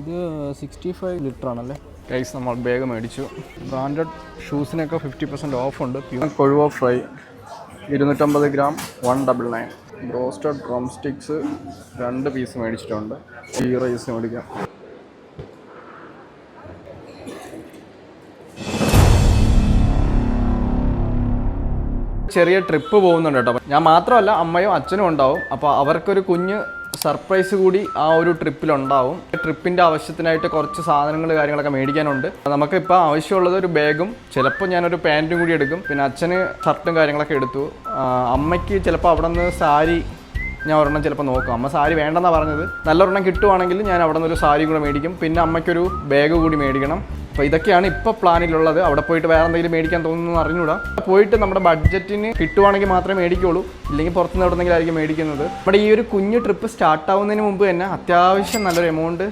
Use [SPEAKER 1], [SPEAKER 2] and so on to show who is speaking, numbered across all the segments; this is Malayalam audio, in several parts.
[SPEAKER 1] ഇത് സിക്സ്റ്റി ഫൈവ് ലിറ്റർ ആണല്ലേ?
[SPEAKER 2] ഗൈസ് നമ്മൾ ബാഗ് മേടിച്ചു. ബ്രാൻഡഡ് ഷൂസിനൊക്കെ ഫിഫ്റ്റി പെർസെന്റ് ഓഫ് ഉണ്ട്. കൊഴുവ ഫ്രൈ ഇരുന്നൂറ്റമ്പത് gram one double nine broasted drumsticks രണ്ട് പീസ് മേടിച്ചിട്ടുണ്ട്. ഈ റൈസ് മേടിക്കാം. ചെറിയ ട്രിപ്പ് പോകുന്നുണ്ട് കേട്ടോ. ഞാൻ മാത്രമല്ല അമ്മയും അച്ഛനും ഉണ്ടാവും. അപ്പോൾ അവർക്കൊരു കുഞ്ഞ് സർപ്രൈസ് കൂടി ആ ഒരു ട്രിപ്പിലുണ്ടാവും. ട്രിപ്പിന്റെ ആവശ്യത്തിനായിട്ട് കുറച്ച് സാധനങ്ങൾ കാര്യങ്ങളൊക്കെ മേടിക്കാനുണ്ട്. നമുക്ക് ഇപ്പോൾ ആവശ്യമുള്ളത് ഒരു ബാഗും ചിലപ്പോൾ ഞാനൊരു പാന്റും കൂടി എടുക്കും. പിന്നെ അച്ഛന് ഷർട്ടും കാര്യങ്ങളൊക്കെ എടുത്തു. അമ്മയ്ക്ക് ചിലപ്പോൾ അവിടെ നിന്ന് സാരി ഞാൻ ഒരെണ്ണം ചിലപ്പോൾ നോക്കും. അമ്മ സാരി വേണ്ടെന്നാണ് പറഞ്ഞത്. നല്ലൊരെണ്ണം കിട്ടുവാണെങ്കിൽ ഞാൻ അവിടെ നിന്ന് ഒരു സാരി കൂടെ മേടിക്കും. പിന്നെ അമ്മയ്ക്കൊരു ബാഗ് കൂടി മേടിക്കണം. അപ്പോൾ ഇതൊക്കെയാണ് ഇപ്പോൾ പ്ലാനിലുള്ളത്. അവിടെ പോയിട്ട് വേറെ എന്തെങ്കിലും മേടിക്കാൻ തോന്നുന്നു അറിഞ്ഞൂടാ. പോയിട്ട് നമ്മുടെ ബഡ്ജറ്റിന് കിട്ടുവാണെങ്കിൽ മാത്രമേ മേടിക്കുള്ളൂ. ഇല്ലെങ്കിൽ പുറത്തുനിന്ന് എവിടെന്നെങ്കിലും ആയിരിക്കും മേടിക്കുന്നത്. നമ്മുടെ ഈ ഒരു കുഞ്ഞു ട്രിപ്പ് സ്റ്റാർട്ട് ആവുന്നതിന് മുമ്പ് തന്നെ അത്യാവശ്യം നല്ലൊരു എമൗണ്ട്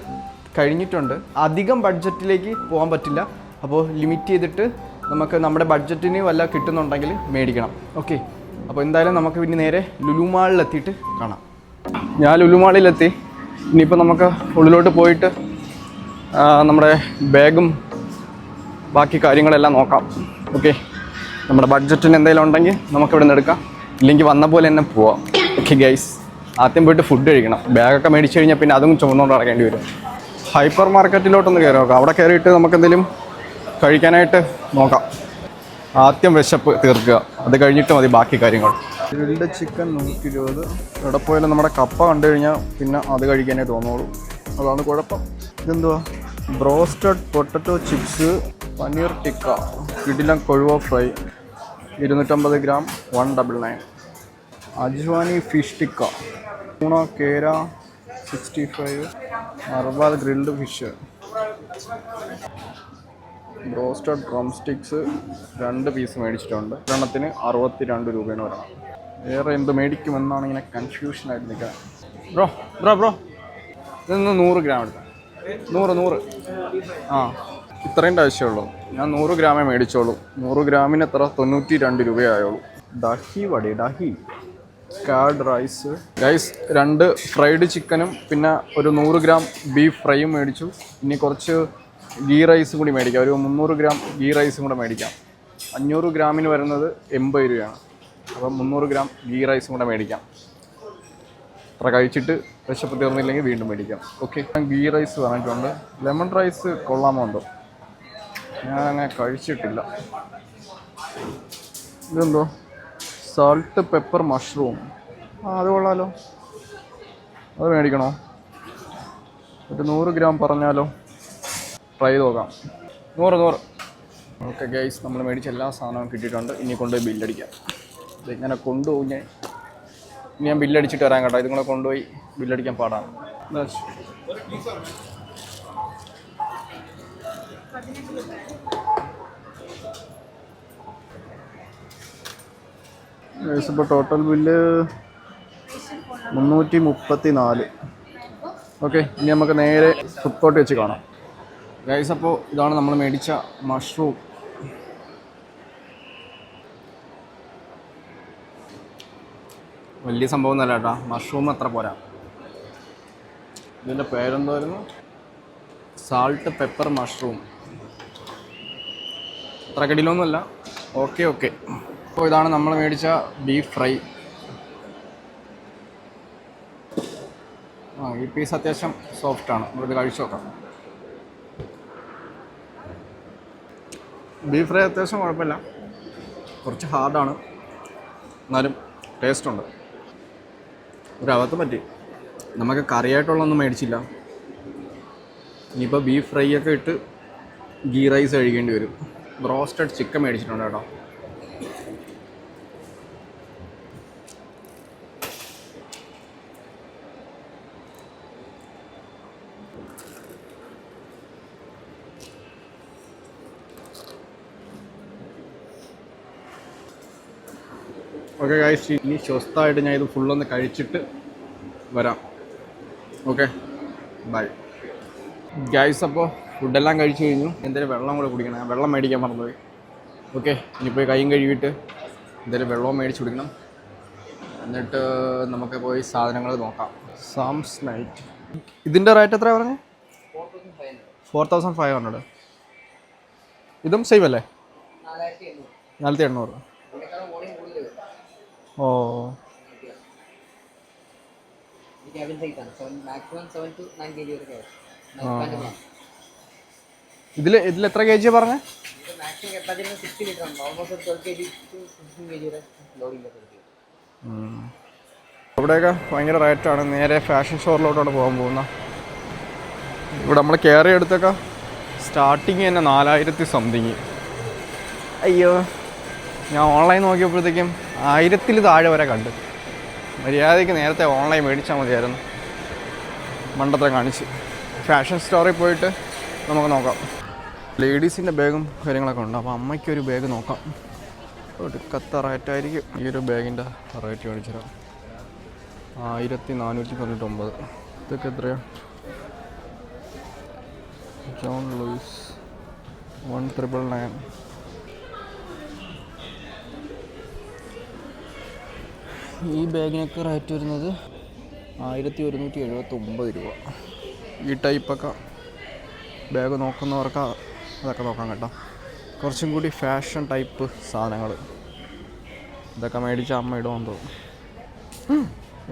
[SPEAKER 2] കഴിഞ്ഞിട്ടുണ്ട്. അധികം ബഡ്ജറ്റിലേക്ക് പോകാൻ പറ്റില്ല. അപ്പോൾ ലിമിറ്റ് ചെയ്തിട്ട് നമുക്ക് നമ്മുടെ ബഡ്ജറ്റിന് വല്ല കിട്ടുന്നുണ്ടെങ്കിൽ മേടിക്കണം. ഓക്കെ അപ്പോൾ എന്തായാലും നമുക്ക് പിന്നെ നേരെ ലുലുമാളിലെത്തിയിട്ട് കാണാം. ഞാൻ ലുലുമാളിലെത്തി ഇനിയിപ്പോൾ നമുക്ക് ഉള്ളിലോട്ട് പോയിട്ട് നമ്മുടെ ബാഗും ബാക്കി കാര്യങ്ങളെല്ലാം നോക്കാം. ഓക്കെ നമ്മുടെ ബഡ്ജറ്റിന് എന്തെങ്കിലും ഉണ്ടെങ്കിൽ നമുക്കിവിടെ നിന്ന് എടുക്കാം. ഇല്ലെങ്കിൽ വന്ന പോലെ തന്നെ പോവാം. ഓക്കെ ഗൈസ് ആദ്യം പോയിട്ട് ഫുഡ് കഴിക്കണം. ബാഗൊക്കെ മേടിച്ച് കഴിഞ്ഞാൽ പിന്നെ അതും ചുമന്നുകൊണ്ട് നടക്കേണ്ടി വരും. ഹൈപ്പർ മാർക്കറ്റിലോട്ടൊന്ന് കയറി നോക്കാം. അവിടെ കയറിയിട്ട് നമുക്കെന്തെങ്കിലും കഴിക്കാനായിട്ട് നോക്കാം. ആദ്യം വിശപ്പ് തീർക്കുക. അത് കഴിഞ്ഞിട്ട് മതി ബാക്കി കാര്യങ്ങൾ. ഗ്രിൽഡ് ചിക്കൻ നൂറ്റി ഇരുപത് എവിടെ പോയാലും നമ്മുടെ കപ്പ കണ്ടു കഴിഞ്ഞാൽ പിന്നെ അത് കഴിക്കാനേ തോന്നുള്ളൂ. അതാണ് കുഴപ്പം. ഇതെന്തുവാ? Broasted potato chips paneer tikka കിടിലം കൊഴുവ ഫ്രൈ ഇരുന്നൂറ്റമ്പത് gram one double nine ajwaini fish tikka ഊണ കേര സിക്സ്റ്റി ഫൈവ് അർബാദ് grilled fish. Broasted drum sticks രണ്ട് പീസ് മേടിച്ചിട്ടുണ്ട്. ഒരെണ്ണത്തിന് അറുപത്തി രണ്ട് രൂപയാണ് ഒരെണ്ണം വേറെ എന്ത് മേടിക്കുമെന്നാണ് ഇങ്ങനെ കൺഫ്യൂഷൻ ആയിട്ട് നിൽക്കുക ബ്രോ ബ്രോ ബ്രോ. ഇതൊന്ന് നൂറ് ഗ്രാം എടുക്കാം നൂറ് നൂറ്. ആ. ഇത്രയും ആവശ്യമുള്ളൂ. ഞാൻ നൂറ് ഗ്രാമേ മേടിച്ചോളൂ. നൂറ് ഗ്രാമിന് എത്ര? തൊണ്ണൂറ്റി രണ്ട് രൂപയായുള്ളൂ. Dahi vada dahi curd rice rice രണ്ട് ഫ്രൈഡ് ചിക്കനും പിന്നെ ഒരു നൂറ് ഗ്രാം ബീഫ് ഫ്രൈയും മേടിച്ചു. ഇനി കുറച്ച് ഗീ റൈസ് കൂടി മേടിക്കാം. ഒരു മുന്നൂറ് ഗ്രാം ഗീ റൈസും കൂടെ മേടിക്കാം. അഞ്ഞൂറ് ഗ്രാമിന് വരുന്നത് എൺപത് രൂപയാണ്. അപ്പം മുന്നൂറ് ഗ്രാം ഗീ റൈസും കൂടെ മേടിക്കാം. അത്ര കഴിച്ചിട്ട് വിശപ്പ് തീർന്നില്ലെങ്കിൽ വീണ്ടും മേടിക്കാം. ഓക്കെ ഗീ റൈസ് പറഞ്ഞിട്ടുണ്ട്. ലെമൺ റൈസ് കൊള്ളാമോ ഉണ്ടോ ഞാൻ അങ്ങനെ കഴിച്ചിട്ടില്ല. ഇതെന്തോ? സാൾട്ട് പെപ്പർ മഷ്റൂം ആ അത് കൊള്ളാലോ. അത് മേടിക്കണോ? ഒരു നൂറ് ഗ്രാം പറഞ്ഞാലോ? ട്രൈ നോക്കാം. നൂറ് നൂറ്. ഓക്കെ ഗൈസ് നമ്മൾ മേടിച്ച എല്ലാ സാധനവും കിട്ടിയിട്ടുണ്ട്. ഇനി കൊണ്ടുപോയി ബില്ലടിക്കാം ഇതിങ്ങനെ കൊണ്ടുപോയി ഞാൻ ഇനി ഞാൻ ബില്ലടിച്ചിട്ട് വരാൻ കേട്ടോ ഇതുങ്ങളെ കൊണ്ടുപോയി ബില്ലടിക്കാൻ പാടാണ്. ഇപ്പോൾ ടോട്ടൽ ബില്ല് മുന്നൂറ്റി മുപ്പത്തി നാല് ഓക്കെ ഇനി നമുക്ക് നേരെ ഫുഡ് കോർട്ട് വെച്ച് കാണാം. ഗൈസ് അപ്പോൾ ഇതാണ് നമ്മൾ മേടിച്ച മഷ്റൂം വലിയ സംഭവം ഒന്നല്ല കേട്ടോ. മഷ്റൂം അത്ര പോരാ. ഇതിന്റെ പേരെന്തായിരുന്നു? സാൾട്ട് പെപ്പർ മഷ്റൂം അത്ര കടിയിലൊന്നുമല്ല ഓക്കെ ഓക്കെ. അപ്പോൾ ഇതാണ് നമ്മൾ മേടിച്ച ബീഫ് ഫ്രൈ. ആ ഈ പീസ് അത്യാവശ്യം സോഫ്റ്റാണ് നമ്മളിത് കഴിച്ചു നോക്കാം. ബീഫ് ഫ്രൈ അത്യാവശ്യം കുഴപ്പമില്ല. കുറച്ച് ഹാർഡാണ് എന്നാലും ടേസ്റ്റ് ഉണ്ട്. ഒരു പറ്റി. നമുക്ക് കറിയായിട്ടുള്ളൊന്നും മേടിച്ചില്ല. ഇനിയിപ്പോൾ ബീഫ് ഫ്രൈ ഒക്കെ ഇട്ട് ഗീ റൈസ് കഴിക്കേണ്ടി വരും. ബ്രോസ്റ്റഡ് ചിക്കൻ മേടിച്ചിട്ടുണ്ട് കേട്ടോ. ഓക്കെ ഗൈസ് ഇനി സ്വസ്ഥമായിട്ട് ഞാൻ ഇത് ഫുള്ളൊന്ന് കഴിച്ചിട്ട് വരാം. ഓക്കെ ബൈ ഗൈസ് അപ്പോൾ ഫുഡെല്ലാം കഴിച്ചു കഴിഞ്ഞു. എന്തായാലും വെള്ളം കൂടെ കുടിക്കണം. വെള്ളം മേടിക്കാൻ മറന്നുപോയി. ഓക്കെ ഇനിയിപ്പോൾ കൈയും കഴുകിയിട്ട് എന്തായാലും വെള്ളവും മേടിച്ച് കുടിക്കണം. എന്നിട്ട് നമുക്ക് പോയി സാധനങ്ങൾ നോക്കാം. സാംസ് നൈറ്റ്. ഇതിന്റെ റേറ്റ് എത്ര പറഞ്ഞേ? ഫോർ തൗസൻഡ് ഫൈവ് ഹൺഡ്രഡ് ഇതും സെയിം അല്ലേ? നാലായിരത്തി എണ്ണൂറ്. ഓ. ഇതിൽ ഇതിൽ എത്ര കെ ജി പറഞ്ഞേ ഇവിടെയൊക്കെ ഭയങ്കര റേറ്റാണ് നേരെ ഫാഷൻ ഷോറിലോട്ടാണ് പോകാൻ പോകുന്നത് ഇവിടെ നമ്മൾ കയറി എടുത്തൊക്കെ സ്റ്റാർട്ടിങ് തന്നെ നാലായിരത്തി സംതിങ് അയ്യോ. ഞാൻ ഓൺലൈൻ നോക്കിയപ്പോഴത്തേക്കും ആയിരത്തിൽ താഴെ വരെ കണ്ട്. മര്യാദയ്ക്ക് നേരത്തെ ഓൺലൈൻ മേടിച്ചാൽ മതിയായിരുന്നു. മണ്ടത്തെ കാണിച്ച്. ഫാഷൻ സ്റ്റോറിൽ പോയിട്ട് നമുക്ക് നോക്കാം. ലേഡീസിന്റെ ബാഗും കാര്യങ്ങളൊക്കെ ഉണ്ട്. അപ്പോൾ അമ്മയ്ക്കൊരു ബാഗ് നോക്കാം. ഒടുക്കത്ത റേറ്റായിരിക്കും ഈ ഒരു ബാഗിന്റെ റേറ്റ് കാണിച്ചു തരാം. ആയിരത്തി നാനൂറ്റി തൊണ്ണൂറ്റൊമ്പത് ഇതൊക്കെ എത്രയാണ് John Lewis one triple nine ഈ ബാഗിനൊക്കെ റേറ്റ് വരുന്നത് ആയിരത്തി ഒരുന്നൂറ്റി എഴുപത്തി ഒമ്പത് രൂപ. ഈ ടൈപ്പൊക്കെ ബാഗ് നോക്കുന്നവർക്ക് അതൊക്കെ നോക്കാം കേട്ടോ. കുറച്ചും കൂടി ഫാഷൻ ടൈപ്പ് സാധനങ്ങൾ. ഇതൊക്കെ മേടിച്ച അമ്മ ഇടുമെന്ന് തോന്നും.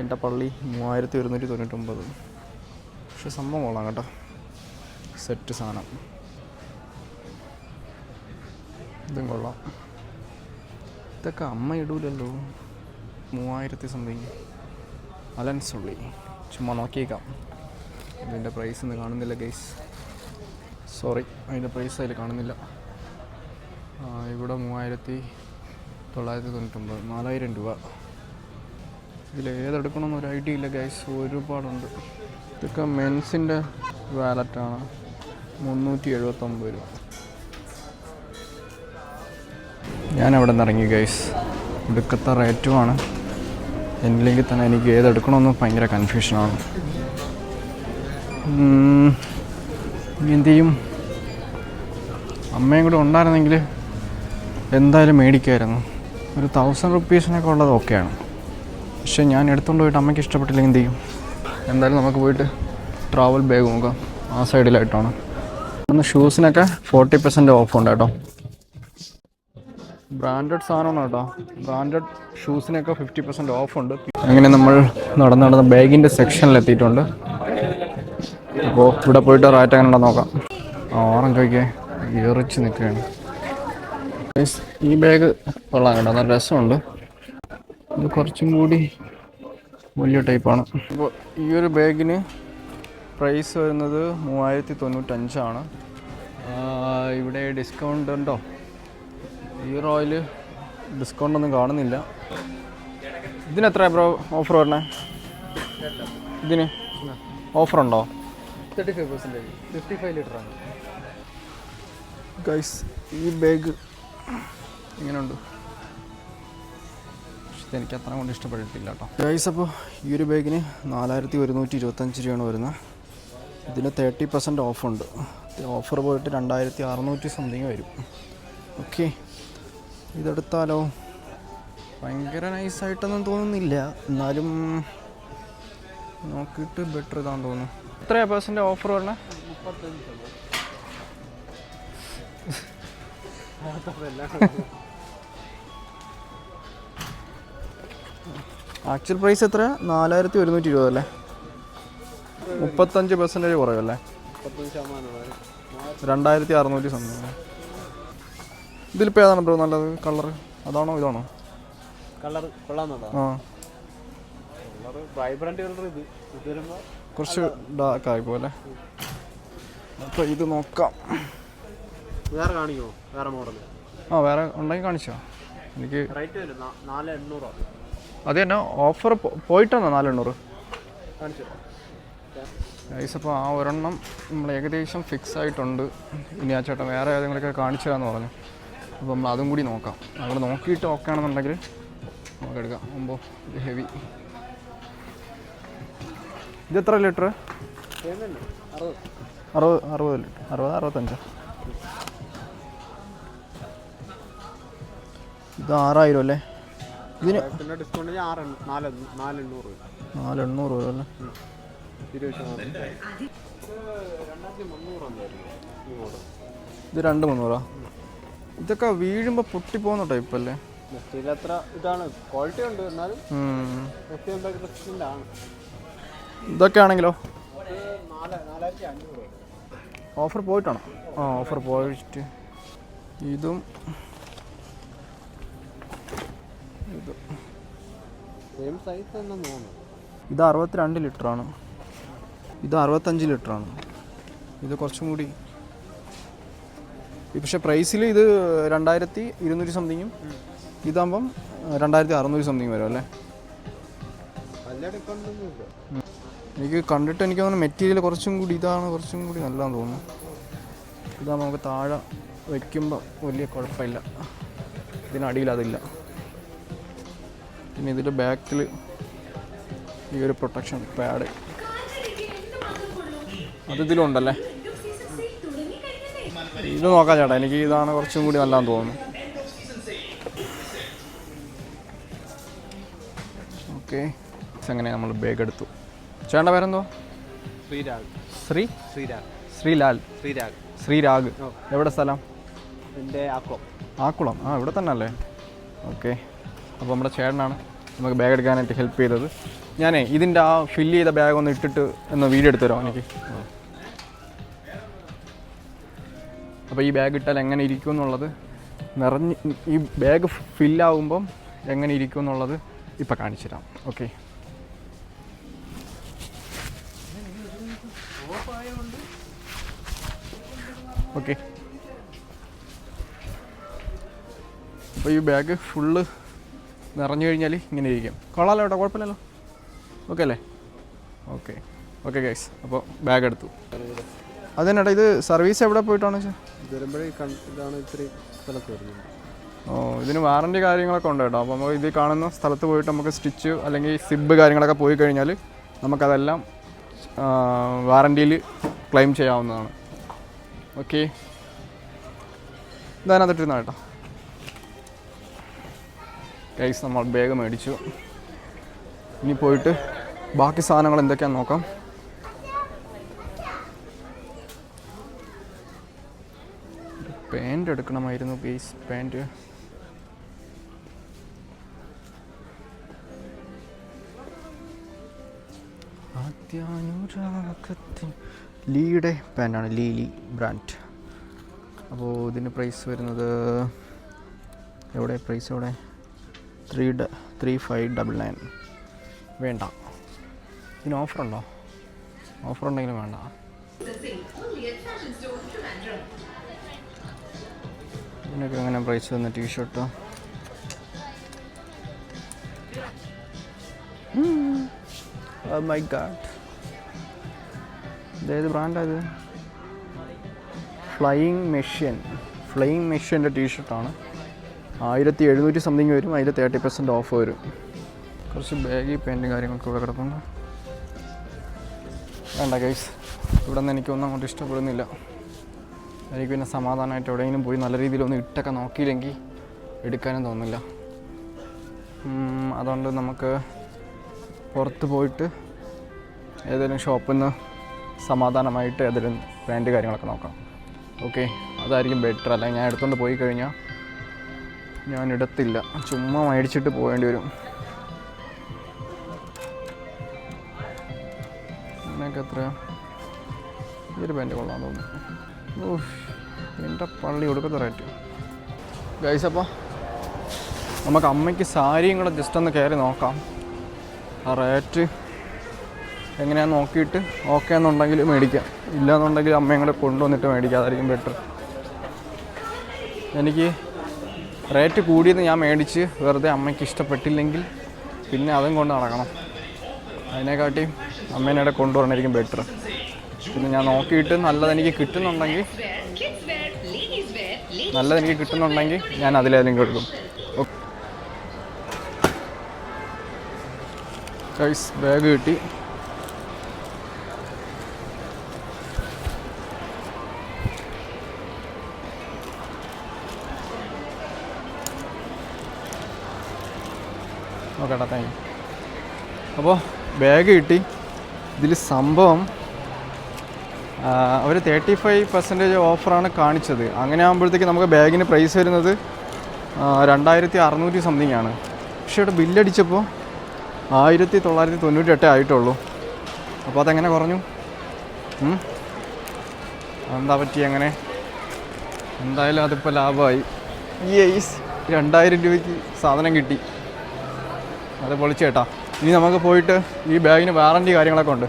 [SPEAKER 2] എന്റെ പള്ളി മൂവായിരത്തി ഒരുന്നൂറ്റി തൊണ്ണൂറ്റൊമ്പത്. പക്ഷെ സംഭവം കൊള്ളാം കേട്ടോ. സെറ്റ് സാധനം. ഇതും കൊള്ളാം. ഇതൊക്കെ അമ്മ ഇടൂലല്ലോ. മൂവായിരത്തി സംതിങ് അലൻസുള്ളി ചുമ്മാ നോക്കിയേക്കാം. ഇതിന്റെ പ്രൈസ് ഒന്നും കാണുന്നില്ല ഗൈസ് സോറി അതിന്റെ പ്രൈസ് അതിൽ കാണുന്നില്ല. ഇവിടെ മൂവായിരത്തി തൊള്ളായിരത്തി തൊണ്ണൂറ്റൊമ്പത് നാലായിരം രൂപ. ഇതിൽ ഏതെടുക്കണമെന്ന് ഒരു ഐഡിയ ഇല്ല ഗൈസ് ഒരുപാടുണ്ട്. ഇതൊക്കെ മെൻസിന്റെ വാലറ്റാണ് മുന്നൂറ്റി എഴുപത്തൊമ്പത് രൂപ. ഞാൻ അവിടെ നിന്ന് ഇറങ്ങി ഗൈസ് ഇടുക്കത്തെ റേറ്റുമാണ് എന്നില്ലെങ്കിൽ തന്നെ എനിക്ക് ഏതെടുക്കണമെന്ന് ഭയങ്കര കൺഫ്യൂഷനാണ് ഇനി എന്ത് ചെയ്യും? അമ്മയും കൂടെ ഉണ്ടായിരുന്നെങ്കിൽ എന്തായാലും മേടിക്കുമായിരുന്നു. ഒരു തൗസൻഡ് റുപ്പീസിനൊക്കെ ഉള്ളത് ഓക്കെയാണ് പക്ഷെ ഞാൻ എടുത്തുകൊണ്ട് പോയിട്ട് അമ്മയ്ക്ക് ഇഷ്ടപ്പെട്ടില്ലെങ്കിൽ എന്ത് ചെയ്യും? എന്തായാലും നമുക്ക് പോയിട്ട് ട്രാവൽ ബാഗ് നോക്കാം. ആ സൈഡിലായിട്ടാണ് ഒന്ന് ഷൂസിനൊക്കെ ഫോർട്ടി പെർസെന്റ് ഓഫ് ഉണ്ട് കേട്ടോ. ബ്രാൻഡഡ് സാധനമാണ് കേട്ടോ. ബ്രാൻഡഡ് ഷൂസിനൊക്കെ ഫിഫ്റ്റി പെർസെന്റ് ഓഫ് ഉണ്ട്. അങ്ങനെ നമ്മൾ നടന്ന് നടന്ന് ബാഗിന്റെ സെക്ഷനിൽ എത്തിയിട്ടുണ്ട്. അപ്പോൾ ഇവിടെ പോയിട്ട് റൈറ്റ് അങ്ങനെ നോക്കാം. നോക്കാം നോക്കിയേ ഏറിച്ച് നിൽക്കുകയാണ്. ഈ ബാഗ് കൊള്ളാം കേട്ടോ നല്ല രസമുണ്ട്. ഇത് കുറച്ചും കൂടി വലിയ ടൈപ്പാണ് അപ്പോൾ ഈ ഒരു ബാഗിന് പ്രൈസ് വരുന്നത് മൂവായിരത്തി തൊണ്ണൂറ്റഞ്ചാണ് ഇവിടെ ഡിസ്കൗണ്ട് ഉണ്ടോ? ഈ റോയിൽ ഡിസ്കൗണ്ട് ഒന്നും കാണുന്നില്ല. ഇതിന് ബ്രോ ഓഫർ വരണേ ഇതിന് ഓഫറുണ്ടോ
[SPEAKER 1] thirty five percentage fifty five litre ആണ്.
[SPEAKER 2] ഗൈസ് ഈ ബാഗ് ഇങ്ങനെയുണ്ട് പക്ഷേ എനിക്ക് അത്ര കൊണ്ട് ഇഷ്ടപ്പെട്ടിട്ടില്ല കേട്ടോ. ഗൈസ് അപ്പോൾ ഈ ഒരു ബാഗിന് നാലായിരത്തി ഒരുന്നൂറ്റി ഇരുപത്തഞ്ച് രൂപയാണ് വരുന്നത്. ഇതിന് തേർട്ടി പെർസെന്റ് ഓഫുണ്ട് ഓഫർ പോയിട്ട് രണ്ടായിരത്തി അറുന്നൂറ്റി സംതിങ് വരും. ഓക്കെ ഇതെടുത്താലോ? ഭയങ്കര നൈസായിട്ടൊന്നും തോന്നുന്നില്ല. എന്നാലും നോക്കിയിട്ട് ബെറ്റർ ഇതാണെന്ന് തോന്നുന്നു. എത്രയാണ് പേഴ്സന്റെ ഓഫർ വരണേ ആക്ച്വൽ പ്രൈസ് എത്ര നാലായിരത്തി ഒരുന്നൂറ്റി ഇരുപത് അല്ലേ? മുപ്പത്തഞ്ച് പെർസെന്റേജ് കുറവല്ലേ? രണ്ടായിരത്തി അറുന്നൂറ്റി സംതിങ് ഇതിലിപ്പോൾ ഏതാണ് ബ്രോ നല്ലത്? കളർ അതാണോ ഇതാണോ?
[SPEAKER 1] കളർ കൊള്ളാന്നോ
[SPEAKER 2] ആ.
[SPEAKER 1] കളർ വൈബ്രന്റ് കളർ ഇത്. ഇത് വരുമ്പോൾ
[SPEAKER 2] കുറച്ച് ഡാർക്ക് ആയി പോലെ അപ്പോൾ ഇത് നോക്കാം.
[SPEAKER 1] വേറെ കാണിക്കുമോ വേറെ മോഡൽ
[SPEAKER 2] ആ വേറെ ഉണ്ടെങ്കിൽ കാണിച്ചോ. എനിക്ക് അത് തന്നെ ഓഫർ പോയിട്ടാണോ നാലെണ്ണൂറ് ഗൈസ് അപ്പോൾ ആ ഒരെണ്ണം നമ്മൾ ഏകദേശം ഫിക്സ് ആയിട്ടുണ്ട്. ഇനി ആ ചേട്ടൻ വേറെ ഏതെങ്കിലുമൊക്കെ കാണിച്ചു തരാമെന്ന് പറഞ്ഞു. അപ്പോൾ നമ്മൾ അതും കൂടി നോക്കാം. അവിടെ നോക്കിയിട്ട് ഓക്കെ ആണെന്നുണ്ടെങ്കിൽ നമുക്ക് എടുക്കാം. മുമ്പോ ഹെവി ഇത് എത്ര ലിറ്റർ
[SPEAKER 1] അറുപത്.
[SPEAKER 2] അറുപത് ലിറ്റർ അറുപത് അറുപത്തഞ്ച്? ഇത് ആറായിരം അല്ലേ? ഇതിന്
[SPEAKER 1] നാലെണ്ണൂറ് വരും
[SPEAKER 2] അല്ലേ? ഇത് രണ്ട് മുന്നൂറാ? ഇതൊക്കെ വീഴുമ്പോൾ പൊട്ടിപ്പോകുന്ന ടൈപ്പ് അല്ലേ?
[SPEAKER 1] നെക്സ്റ്റിൽ അത്ര ഇതാണ്. ക്വാളിറ്റി ഉണ്ട് എന്നാലും
[SPEAKER 2] ഇതൊക്കെ ആണെങ്കിലോ? ഓഫർ പോയിട്ടാണോ ആ ഓഫർ പോയിട്ട്. ഇതും. ഇത്. ഇത് അറുപത്തിരണ്ട് ലിറ്ററാണ് ഇത് അറുപത്തഞ്ച് ലിറ്ററാണ് ഇത് കുറച്ചും കൂടി. പക്ഷേ പ്രൈസിൽ ഇത് രണ്ടായിരത്തി ഇരുന്നൂറ്റി സംതിങ്ങും ഇതാകുമ്പം രണ്ടായിരത്തി അറുന്നൂറ് സംതിങ് വരും അല്ലേ? എനിക്ക് കണ്ടിട്ട് എനിക്ക് തോന്നുന്നു മെറ്റീരിയൽ കുറച്ചും കൂടി ഇതാണ് കുറച്ചും കൂടി നല്ലതെന്ന് തോന്നുന്നു. ഇതാ നമുക്ക് താഴെ വയ്ക്കുമ്പോൾ വലിയ കുഴപ്പമില്ല. ഇതിനടിയിൽ അതില്ല. പിന്നെ ഇതിന്റെ ബാക്കിൽ ഈ ഒരു പ്രൊട്ടക്ഷൻ പാഡ് അത് ഇതിലുണ്ടല്ലേ ഇത് നോക്കാം ചേട്ടാ എനിക്ക് ഇതാണ് കുറച്ചും കൂടി നല്ലതെന്ന് തോന്നുന്നു. ഓക്കെ അങ്ങനെ നമ്മൾ ബാഗ് എടുത്തു? ചേട്ടന്റെ പേരെന്തോ
[SPEAKER 1] ശ്രീരാഗ്.
[SPEAKER 2] ശ്രീ?
[SPEAKER 1] ശ്രീരാഗ്.
[SPEAKER 2] ശ്രീലാൽ.
[SPEAKER 1] ശ്രീരാഗ്.
[SPEAKER 2] ശ്രീരാഗ്. എവിടെ സ്ഥലം?
[SPEAKER 1] എന്റെ ആക്കുളം.
[SPEAKER 2] ആക്കുളം. ആ ഇവിടെ തന്നെ അല്ലേ ഓക്കെ. അപ്പോൾ നമ്മുടെ ചേട്ടനാണ് നമുക്ക് ബാഗ് എടുക്കാനായിട്ട് ഹെൽപ്പ് ചെയ്തത്. ഞാനേ ഇതിന്റെ ആ ഫില്ല് ചെയ്ത ബാഗ് ഒന്ന് ഇട്ടിട്ട് ഒന്ന് വീഡിയോ എടുത്തു തരാം എനിക്ക്. അപ്പോൾ ഈ ബാഗ് ഇട്ടാൽ എങ്ങനെ ഇരിക്കും എന്നുള്ളത് നിറഞ്ഞ് ഈ ബാഗ് ഫില്ലാവുമ്പം എങ്ങനെ ഇരിക്കും എന്നുള്ളത് ഇപ്പോൾ കാണിച്ചു തരാം. ഓക്കെ. ഓക്കെ. അപ്പോൾ ഈ ബാഗ് ഫുള്ള് നിറഞ്ഞു കഴിഞ്ഞാൽ ഇങ്ങനെ ഇരിക്കും. കൊള്ളാലോ കേട്ടോ കുഴപ്പമില്ലല്ലോ. ഓക്കെ അല്ലേ? ഓക്കെ ഓക്കെ ഗൈസ് അപ്പോൾ ബാഗ് എടുത്തു. അതിനേട്ടാ ഇത് സർവീസ് എവിടെ പോയിട്ടാണ് ഓ ഇതിന് വാറണ്ടി കാര്യങ്ങളൊക്കെ ഉണ്ട് കേട്ടോ. അപ്പോൾ നമുക്ക് ഇത് കാണുന്ന സ്ഥലത്ത് പോയിട്ട് നമുക്ക് സ്റ്റിച്ച് അല്ലെങ്കിൽ സിബ് കാര്യങ്ങളൊക്കെ പോയി കഴിഞ്ഞാൽ നമുക്കതെല്ലാം വാറണ്ടിയിൽ ക്ലെയിം ചെയ്യാവുന്നതാണ്. ഓക്കെ. ഇതതിനകത്തിട്ടിരുന്ന കേട്ടോ. കൈസ് നമ്മൾ ബാഗ് മേടിച്ചു. ഇനി പോയിട്ട് ബാക്കി സാധനങ്ങൾ എന്തൊക്കെയാണെന്ന് നോക്കാം. പാന്റ് എടുക്കണമായിരുന്നു ബേസ് പാന്റ് ആദ്യാനുരാഗത്തിൻ ലീയുടെ പാന്റാണ് ലീലി ബ്രാൻഡ്. അപ്പോൾ ഇതിന് പ്രൈസ് വരുന്നത് എവിടെ? പ്രൈസ് എവിടെ? ത്രീ ഡ ത്രീ ഫൈവ് ഡബിൾ നയൻ. വേണ്ട. ഇതിന് ഓഫറുണ്ടോ? ഓഫർ ഉണ്ടെങ്കിലും വേണ്ട. ഇതിനൊക്കെ എങ്ങനെ പ്രൈസ് വന്ന ടീഷർട്ട് മൈ ഗാഡ്. ഇതേത് ബ്രാൻഡായത് ഫ്ലൈയിങ് മെഷ്യൻ ഫ്ലൈയിങ് മെഷ്യന്റെ ടീഷർട്ടാണ് ആയിരത്തി എഴുന്നൂറ്റി സംതിങ് വരും അതിൽ തേർട്ടി പെർസെന്റ് ഓഫ് വരും. കുറച്ച് ബാഗി പാന്റും കാര്യങ്ങളൊക്കെ ഇവിടെ കിടപ്പുണ്ട്. വേണ്ട ഗൈസ് ഇവിടെ നിന്ന് എനിക്കൊന്നും അങ്ങോട്ട് ഇഷ്ടപ്പെടുന്നില്ല. എനിക്ക് പിന്നെ സമാധാനമായിട്ട് എവിടെയെങ്കിലും പോയി നല്ല രീതിയിലൊന്ന് ഇട്ടൊക്കെ നോക്കിയില്ലെങ്കിൽ എടുക്കാനും തോന്നില്ല. അതുകൊണ്ട് നമുക്ക് പുറത്ത് പോയിട്ട് ഏതെങ്കിലും ഷോപ്പിൽ നിന്ന് സമാധാനമായിട്ട് അതിൽ പാന്റ് കാര്യങ്ങളൊക്കെ നോക്കാം. ഓക്കെ അതായിരിക്കും ബെറ്റർ അല്ലെങ്കിൽ ഞാൻ എടുത്തുകൊണ്ട് പോയി കഴിഞ്ഞാൽ ഞാൻ ഇടത്തില്ല ചുമ്മാ മേടിച്ചിട്ട് പോകേണ്ടി വരും. ഇതിനൊക്കെ എത്ര? ഇതൊരു പാന്റ് കൊള്ളാൻ തോന്നുന്നു. ഓഹ് എന്റെ പള്ളി കൊടുക്കത്ത റേറ്റ് ഗൈസ് അപ്പോൾ നമുക്ക് അമ്മയ്ക്ക് സാരിയും കൂടെ ജസ്റ്റ് ഒന്ന് കയറി നോക്കാം. ആ റേറ്റ് എങ്ങനെയാണെന്ന് നോക്കിയിട്ട് ഓക്കെ എന്നുണ്ടെങ്കിൽ മേടിക്കാം. ഇല്ലയെന്നുണ്ടെങ്കിൽ അമ്മയും കൂടെ കൊണ്ടുവന്നിട്ട് മേടിക്കാം അതായിരിക്കും ബെറ്റർ എനിക്ക് റേറ്റ് കൂടിയത് ഞാൻ മേടിച്ച് വെറുതെ അമ്മയ്ക്ക് ഇഷ്ടപ്പെട്ടില്ലെങ്കിൽ പിന്നെ അതും കൊണ്ട് നടക്കണം. അതിനെക്കാട്ടി അമ്മേനെ കൊണ്ടുവരണമായിരിക്കും ബെറ്റർ പിന്നെ ഞാൻ നോക്കിയിട്ട് നല്ലതെനിക്ക് കിട്ടുന്നുണ്ടെങ്കിൽ
[SPEAKER 3] wear, kids wear, ladies wear, ladies
[SPEAKER 2] നല്ലത് എനിക്ക് കിട്ടുന്നുണ്ടെങ്കിൽ ഞാൻ അതിലേതെങ്കിലും എടുക്കും ഓക്കെ ബാഗ് കിട്ടി. നോക്കട്ടെ താങ്ക് യു അപ്പോൾ ബാഗ് കിട്ടി. ഇതിൽ സംഭവം അവർ തേർട്ടി ഫൈവ് പെർസെന്റേജ് ഓഫറാണ് കാണിച്ചത്. അങ്ങനെ ആകുമ്പോഴത്തേക്ക് നമുക്ക് ബാഗിന് പ്രൈസ് വരുന്നത് രണ്ടായിരത്തി അറുന്നൂറ്റി സംതിങ് ആണ്. പക്ഷേ ഇവിടെ ബില്ലടിച്ചപ്പോൾ ആയിരത്തി തൊള്ളായിരത്തി തൊണ്ണൂറ്റി എട്ടേ ആയിട്ടുള്ളൂ. അപ്പോൾ അതെങ്ങനെ കുറഞ്ഞു? എന്താ പറ്റി അങ്ങനെ? എന്തായാലും അതിപ്പോൾ ലാഭമായി. ഈ ഐസ് രണ്ടായിരം രൂപയ്ക്ക് സാധനം കിട്ടി. അത് പൊളിച്ച് കേട്ടാ ഇനി നമുക്ക് പോയിട്ട് ഈ ബാഗിന് വാറണ്ടി കാര്യങ്ങളൊക്കെ ഉണ്ട്.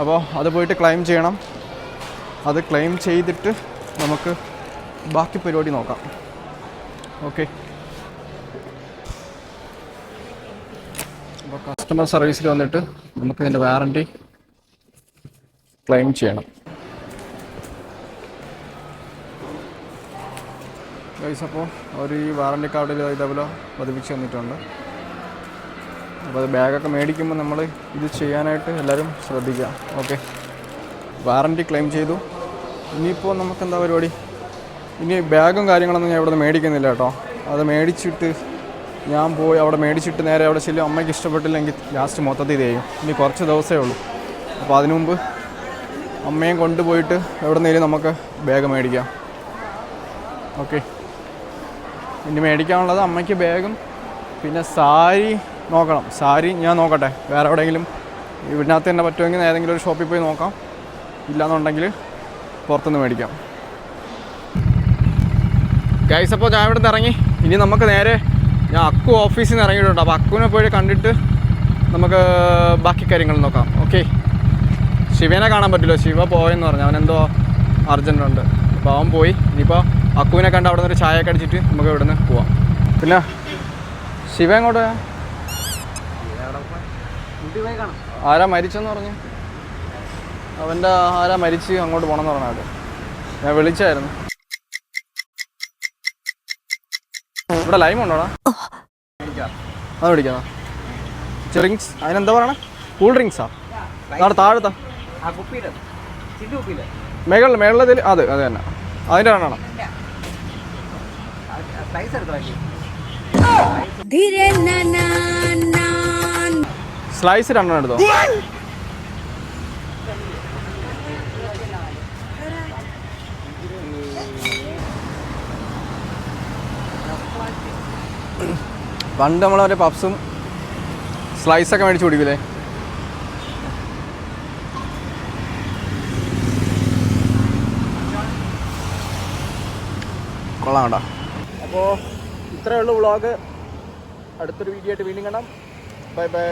[SPEAKER 2] അപ്പോൾ അത് പോയിട്ട് ക്ലെയിം ചെയ്യണം. അത് ക്ലെയിം ചെയ്തിട്ട് നമുക്ക് ബാക്കി പരിപാടി നോക്കാം. ഓക്കെ അപ്പോൾ കസ്റ്റമർ സർവീസിൽ വന്നിട്ട് നമുക്ക് ഇതിന്റെ വാറണ്ടി ക്ലെയിം ചെയ്യണം. ഗൈസ് അപ്പോൾ അവർ ഈ വാറണ്ടി കാർഡിൽ ഇതേപോലെ പതിപ്പിച്ച് തന്നിട്ടുണ്ട്. അപ്പോൾ അത് ബാഗൊക്കെ മേടിക്കുമ്പോൾ നമ്മൾ ഇത് ചെയ്യാനായിട്ട് എല്ലാവരും ശ്രദ്ധിക്കുക. ഓക്കെ. വാറന്റി ക്ലെയിം ചെയ്തു. ഇനിയിപ്പോൾ നമുക്ക് എന്താ പരിപാടി? ഇനി ബാഗും കാര്യങ്ങളൊന്നും ഞാൻ ഇവിടെ മേടിക്കുന്നില്ല കേട്ടോ. അത് മേടിച്ചിട്ട് ഞാൻ പോയി അവിടെ മേടിച്ചിട്ട് നേരെ അവിടെ ചെല്ലും. അമ്മയ്ക്ക് ഇഷ്ടപ്പെട്ടില്ലെങ്കിൽ ലാസ്റ്റ് മൊത്തത്തിൽ ചെയ്യും. ഇനി കുറച്ച് ദിവസമേ ഉള്ളൂ. അപ്പോൾ അതിനു മുമ്പ് അമ്മയും കൊണ്ടുപോയിട്ട് എവിടെ നിന്നേലും നമുക്ക് ബാഗ് മേടിക്കാം. ഓക്കെ. ഇനി മേടിക്കാനുള്ളത് അമ്മയ്ക്ക് ബാഗും പിന്നെ സാരി നോക്കണം. സാരി ഞാൻ നോക്കട്ടെ. വേറെ എവിടെയെങ്കിലും ഇതിനകത്ത് തന്നെ പറ്റുമെങ്കിൽ ഏതെങ്കിലും ഒരു ഷോപ്പിൽ പോയി നോക്കാം. ഇല്ലാന്നുണ്ടെങ്കിൽ പുറത്തുനിന്ന് മേടിക്കാം. ഗൈസ് അപ്പോൾ ഞാൻ ഇവിടെ നിന്ന് ഇറങ്ങി. ഇനി നമുക്ക് നേരെ ഞാൻ അക്കു ഓഫീസിൽ നിന്ന് ഇറങ്ങിയിട്ടുണ്ട്. അപ്പോൾ അക്കുവിനെ പോയി കണ്ടിട്ട് നമുക്ക് ബാക്കി കാര്യങ്ങൾ നോക്കാം. ഓക്കെ ശിവനെ കാണാൻ പറ്റില്ല. ശിവ പോയെന്ന് പറഞ്ഞു. അവനെന്തോ അർജന്റ് ഉണ്ട്. അപ്പോൾ അവൻ പോയി. ഇനിയിപ്പോൾ അക്കുവിനെ കണ്ട് അവിടെ നിന്ന് ഒരു ചായ ഒക്കെ അടിച്ചിട്ട് നമുക്ക് ഇവിടെ നിന്ന് പോവാം. പിന്നെ ശിവ എങ്ങോട്ട്? ആരാ മരിച്ചെന്ന് പറഞ്ഞു? അവന്റെ ആരാ മരിച്ച് അങ്ങോട്ട് പോകണമെന്ന് പറഞ്ഞാൽ ഞാൻ വിളിച്ചായിരുന്നു. ഇവിടെ ലൈം ഉണ്ടോടാ അത് വിളിക്കാം ഡ്രിങ്ക്സ് അതിനെന്താ പറയണേ? കൂൾ ഡ്രിങ്ക്സാ അവിടെ താഴത്താ. മേഘല മേളിലെ അത് അത് തന്നെ.
[SPEAKER 4] അതിന്റെ കാണണം ധീരെ
[SPEAKER 2] സ്ലൈസ് രണ്ടെണ്ണം എടുത്തോ? പണ്ട് മറ്റേ പപ്സും സ്ലൈസൊക്കെ മേടിച്ച് കുടിക്കില്ലേ കൊള്ളാം കേട്ടോ. അപ്പോൾ ഇത്രയേ ഉള്ളൂ വ്ളോഗ്. അടുത്തൊരു വീഡിയോ ആയിട്ട് വീണ്ടും കാണാം. Bye bye.